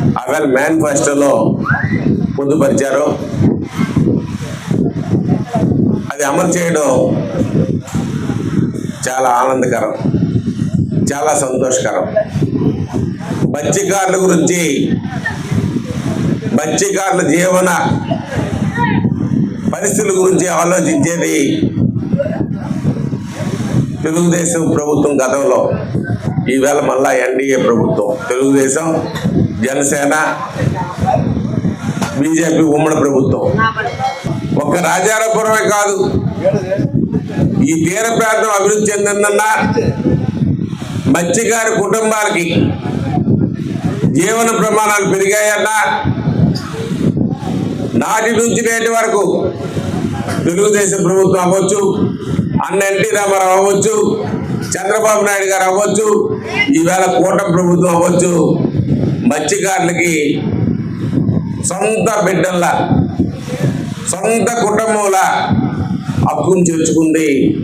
ఆవేళ మేనిఫెస్టోలో పొందుపరిచారు అది అమలు చేయడం చాలా ఆనందకరం చాలా సంతోషకరం. మత్స్యకారుల గురించి మత్స్యకారుల జీవన పరిస్థితుల గురించి ఆలోచించేది తెలుగుదేశం ప్రభుత్వం గతంలో ఈవేళ మళ్ళా ఎన్డీఏ ప్రభుత్వం. తెలుగుదేశం జనసేన బీజేపీ ఉమ్మడి ప్రభుత్వం. ఒక్క రాజారాపురమే కాదు ఈ తీర ప్రాంతం అభివృద్ధి చెందిందన్నా మత్స్యకారి కుటుంబాలకి జీవన ప్రమాణాలు పెరిగాయన్నా నాటి నుంచి నేటి వరకు తెలుగుదేశం ప్రభుత్వం అవ్వచ్చు. అన్న ఎన్టీ రామారావు అవ్వచ్చు చంద్రబాబు నాయుడు గారు అవ్వచ్చు ఈవేళ కూటమి ప్రభుత్వం అవ్వచ్చు మత్స్యకారులకి సొంత బిడ్డల్లా సొంత కుటుంబంలా హక్కును చేర్చుకుంది